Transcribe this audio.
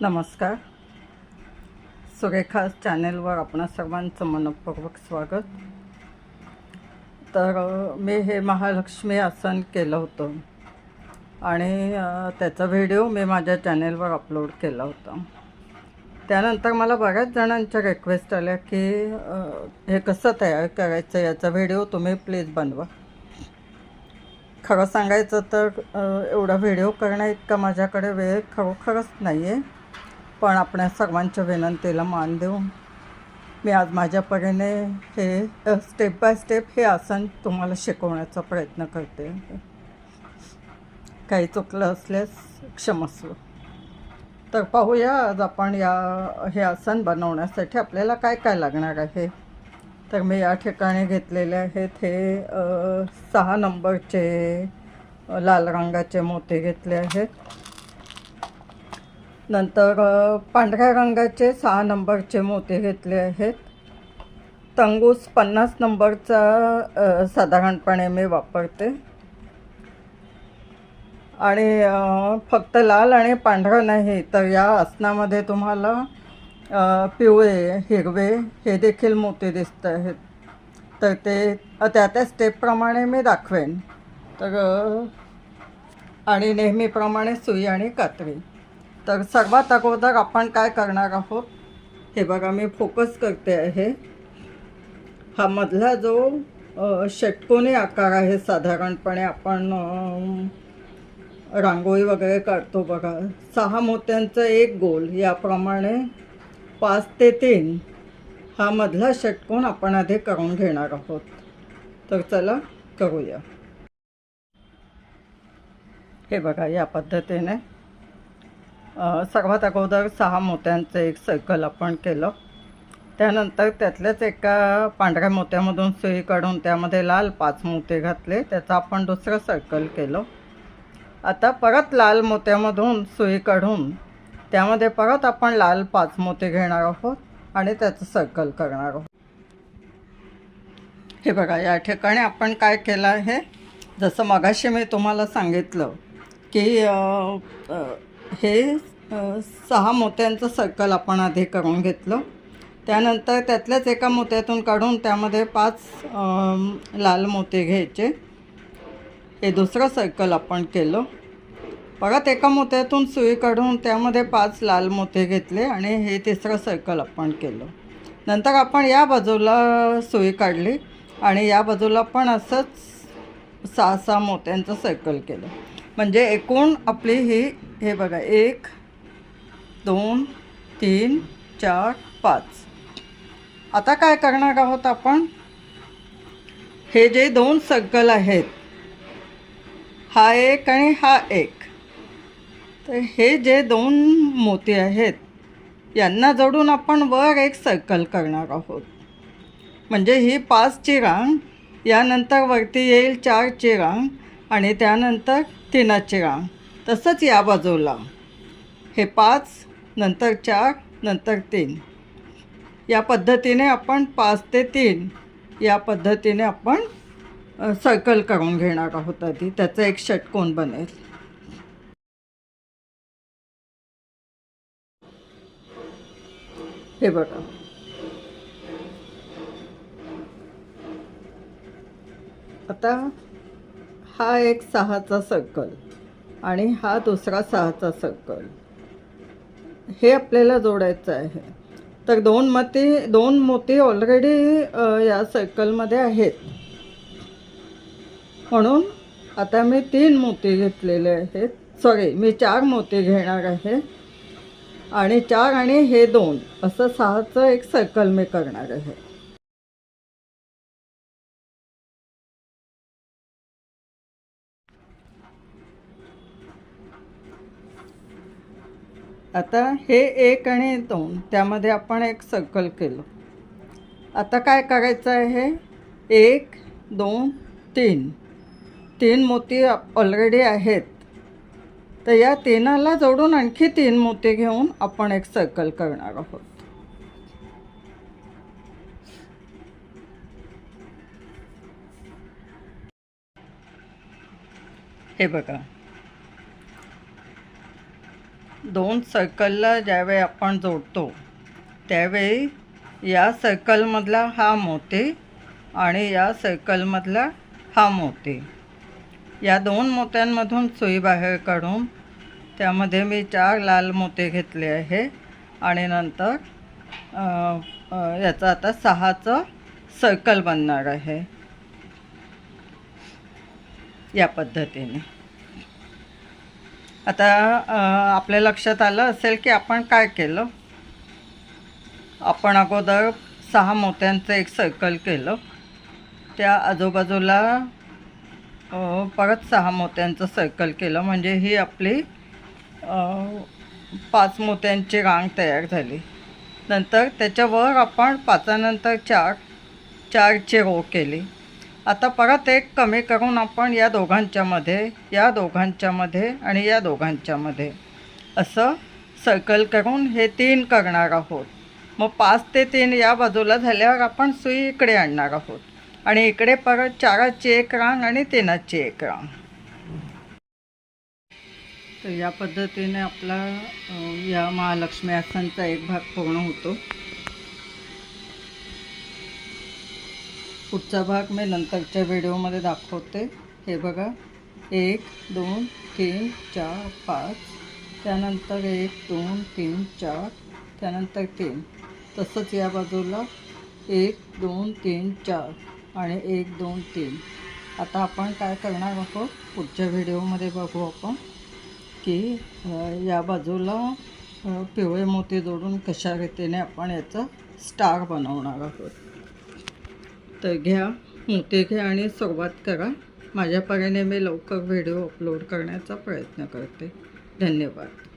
नमस्कार. सुरेखा चॅनेलवर आपणा सर्वांचं मनपूर्वक स्वागत. तर मी हे महालक्ष्मी आसन केलं होतं आणि त्याचा व्हिडिओ मी माझ्या चॅनेलवर अपलोड केला होता. त्यानंतर मला बऱ्याच जणांच्या रिक्वेस्ट आल्या की हे कसं तयार करायचं याचा व्हिडिओ तुम्ही प्लीज बनवा. खरं सांगायचं तर एवढा व्हिडिओ करण्या इतका माझ्याकडे वेळ खरोखरच नाही आहे पण आपल्या सर्वांच्या विनंतीला मान देऊन मी आज माझ्या परीने हे स्टेप बाय स्टेप हे आसन तुम्हाला शिकवण्याचा प्रयत्न करते. काही चुकलं असल्यास क्षमस्व तर पाहूया आज आपण या हे आसन बनवण्यासाठी आपल्याला काय काय लागणार आहे? तर मी या ठिकाणी घेतलेले आहेत हे सहा नंबरचे लाल रंगाचे मोती घेतले आहेत. नंतर पांढऱ्या रंगाचे सहा नंबरचे मोती घेतले आहेत. तंगूस पन्नास नंबरचा साधारणपणे मी वापरते. आणि फक्त लाल आणि पांढरं नाही तर या आसनामध्ये तुम्हाला पिवळे हिरवे हे देखील मोती दिसत आहेत. तर ते त्या त्या स्टेपप्रमाणे मी दाखवेन. तर आणि नेहमीप्रमाणे सुई आणि कात्री. तर सर्वात अगोदर आपण काय करणार आहोत? हे बघा मी फोकस करते आहे. हा मधला जो षटकोनी आकार आहे साधारणपणे आपण रांगोळी वगैरे काढतो बघा. सहा मोत्यांचं एक गोल याप्रमाणे पाच ते तीन हा मधला षटकोन आपण आधी करून घेणार आहोत. तर चला करूया. हे बघा या पद्धतीने. सर्वात अगोदर सहा मोत्यांचं एक सर्कल आपण केलं. त्यानंतर त्यातल्याच एका पांढऱ्या मोत्यामधून सुई काढून त्यामध्ये लाल पाच मोते घातले. त्याचं आपण दुसरं सर्कल केलं. आता परत लाल मोत्यामधून सुई काढून त्यामध्ये परत आपण लाल पाच मोते घेणार आहोत आणि त्याचं सर्कल करणार आहोत. हे बघा या ठिकाणी आपण काय केलं आहे? जसं मगाशी मी तुम्हाला सांगितलं की हे सहा मोत्यांचं सर्कल आपण आधी करून घेतलं. त्यानंतर त्यातल्याच एका मोत्यातून काढून त्यामध्ये पाच लाल मोते घ्यायचे. हे दुसरं सर्कल आपण केलं. परत एका मोत्यातून सुई काढून त्यामध्ये पाच लाल मोते घेतले आणि हे तिसरं सर्कल आपण केलं. नंतर आपण या बाजूला सुई काढली आणि या बाजूला पण असंच सहा सहा मोत्यांचं सर्कल केलं. म्हणजे एकूण आपली ही हे बघा एक दोन तीन चार पाच. आता काय करणार आहोत आपण? हे जे दोन सर्कल आहेत हा एक आणि हा एक. तर हे जे दोन मोती आहेत यांना जोडून आपण वर एक सर्कल करणार आहोत. म्हणजे ही पाचची रांग यानंतर वरती येईल चारची रांग आणि त्यानंतर तीनाची रांग तसंच या बाजूला. हे पाच नंतर चार नंतर तीन. या पद्धतीने आपण पाच ते तीन या पद्धतीने आपण सर्कल करून घेणार आहोत आधी. त्याचं एक षटकोन बनेल. हे बघा. आता हा एक सहाचा सर्कल आणि हा दुसरा सहाचा सर्कल हे आपल्याला जोडायचं आहे. तर दोन मती दोन मोती ऑलरेडी या सर्कलमध्ये आहेत. म्हणून आता मी तीन मोती घेतलेले आहेत. सॉरी मी चार मोती घेणार आहे. आणि चार आणि हे दोन. असं सहाचं एक सर्कल मी करणार आहे. आता हे एक आणि दोन त्यामध्ये आपण एक सर्कल केलं. आता काय करायचं आहे? एक दोन तीन. तीन मोती ऑलरेडी आहेत. तर या तीनाला जोडून आणखी तीन मोती घेऊन आपण एक सर्कल करणार आहोत. हे बघा. दोन सर्कलला ज्यावेळी आपण जोडतो त्यावेळी या सर्कलमधला हा मोती आणि या सर्कलमधला हा मोती. या दोन मोत्यांमधून सुई बाहेर काढून त्यामध्ये मी चार लाल मोते घेतले आहे आणि नंतर याचं आता सहाचं सर्कल बनणार आहे. या पद्धतीने. आता आपल्या लक्षात आलं असेल की आपण काय केलं? आपण अगोदर सहा मोत्यांचं एक सर्कल केलं. त्या आजूबाजूला परत सहा मोत्यांचं सर्कल केलं. म्हणजे ही आपली पाच मोत्यांची रांग तयार झाली. नंतर त्याच्यावर आपण पाचानंतर चार चारची रो केली. आता परत एक कमी करून आपण या दोघांच्यामध्ये या दोघांच्यामध्ये आणि या दोघांच्यामध्ये असं सर्कल करून हे तीन करणार आहोत. मग पाच ते तीन या बाजूला झाल्यावर आपण सुई इकडे आणणार आहोत. आणि इकडे परत चाराची एक रांग आणि तीनाची एक रांग तर या पद्धतीने आपला या महालक्ष्मी आसनचा एक भाग पूर्ण होतो. पुढचा भाग मी नंतरच्या व्हिडिओमध्ये दाखवते. हे बघा. एक दोन तीन चार पाच. त्यानंतर एक दोन तीन चार. त्यानंतर तीन. तसंच या बाजूला एक दोन तीन चार आणि एक दोन तीन. आता आपण काय करणार आहोत? पुढच्या व्हिडिओमध्ये बघू आपण की या बाजूला पिवळे मोती जोडून कशा रीतीने आपण याचं स्टार बनवणार आहोत. तर घ्या मोती घ्या आणि सुरुवात करा. माझ्या परीने मी लवकर व्हिडिओ अपलोड करण्याचा प्रयत्न करते. धन्यवाद.